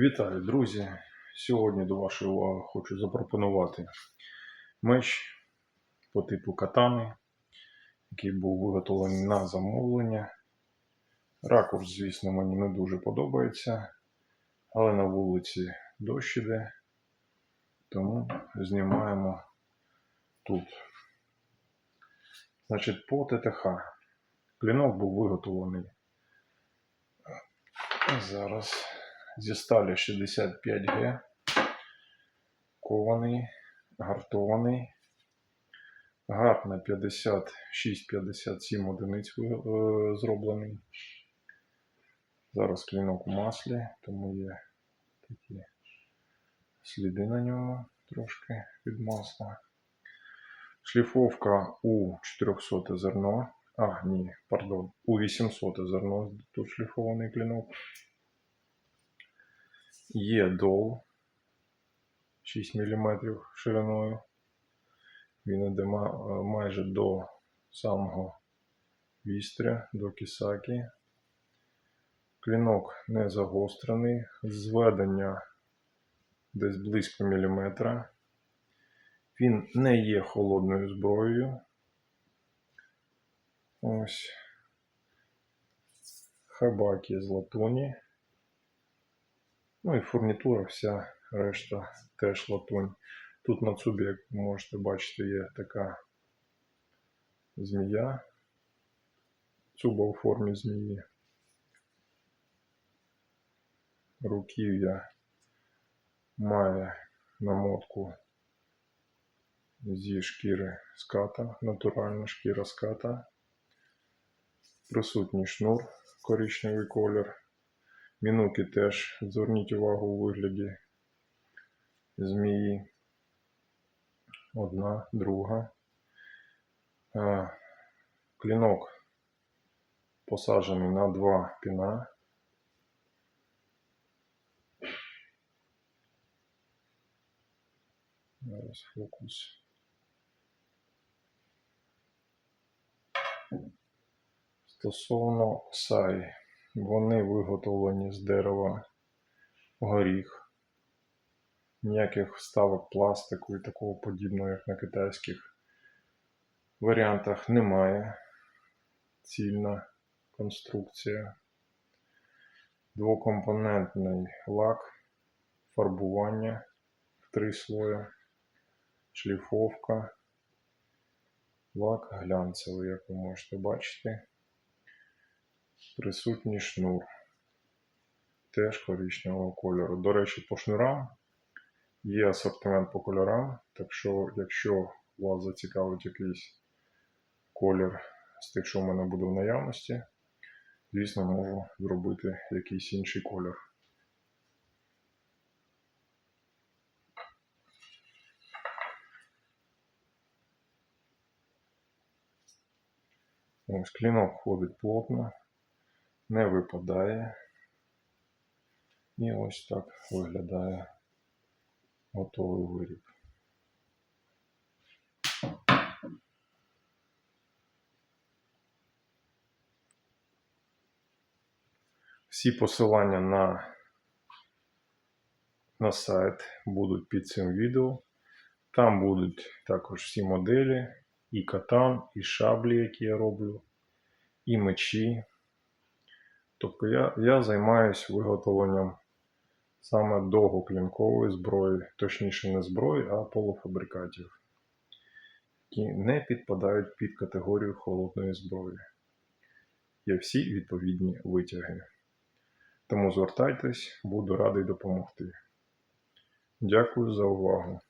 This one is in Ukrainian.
Вітаю, друзі! Сьогодні до вашої уваги хочу запропонувати меч по типу катани, який був виготовлений на замовлення. Ракурс, звісно, мені не дуже подобається, але на вулиці дощ іде, тому знімаємо тут. Значить, по ТТХ. Клінок був виготовлений зараз зі сталі 65Г, кований, гартований, гарт на 56-57 одиниць е, зроблений. Зараз клінок у маслі, тому є такі сліди на ньому трошки від масла. Шліфовка у 400 зерно. А, ні, пардон, у 800 зерно тут шліфований клінок. Є дол 6 мм шириною. Він іде майже до самого вістря, до кісаки. Клінок не загострений, зведення десь близько міліметра. Він не є холодною зброєю. Ось. Хабаки з латуні. Ну і фурнітура, вся решта теж латунь. Тут на цубі, як ви можете бачити, є така змія. Цуба у формі змії. Руків'я має намотку зі шкіри ската, натуральна шкіра ската. Присутній шнур, коричневий колір. Мінуки теж зверніть увагу у вигляді змії. Одна, друга. Клінок посаджений на два піна. Зараз фокус. Стосовно сай, вони виготовлені з дерева горіх. Ніяких вставок пластику і такого подібного, як на китайських варіантах, немає. Цільна конструкція. Двокомпонентний лак, фарбування в три слої, шліфовка, лак глянцевий, як ви можете бачити. Присутній шнур. Теж коричневого кольору. До речі, по шнурам є асортимент по кольорам. Так що, якщо вас зацікавить якийсь колір з тих, що в мене буде в наявності, звісно, можу зробити якийсь інший колір. Ось клінок входить плотно, не випадає. І ось так виглядає готовий виріб. Всі посилання на, на сайт будуть під цим відео. Там будуть також всі моделі, і катан, і шаблі, які я роблю, і мечі. Тобто я, я займаюся виготовленням саме довгоклінкової зброї, точніше не зброї, а полуфабрикатів, які не підпадають під категорію холодної зброї. Є всі відповідні витяги. Тому звертайтесь, буду радий допомогти. Дякую за увагу.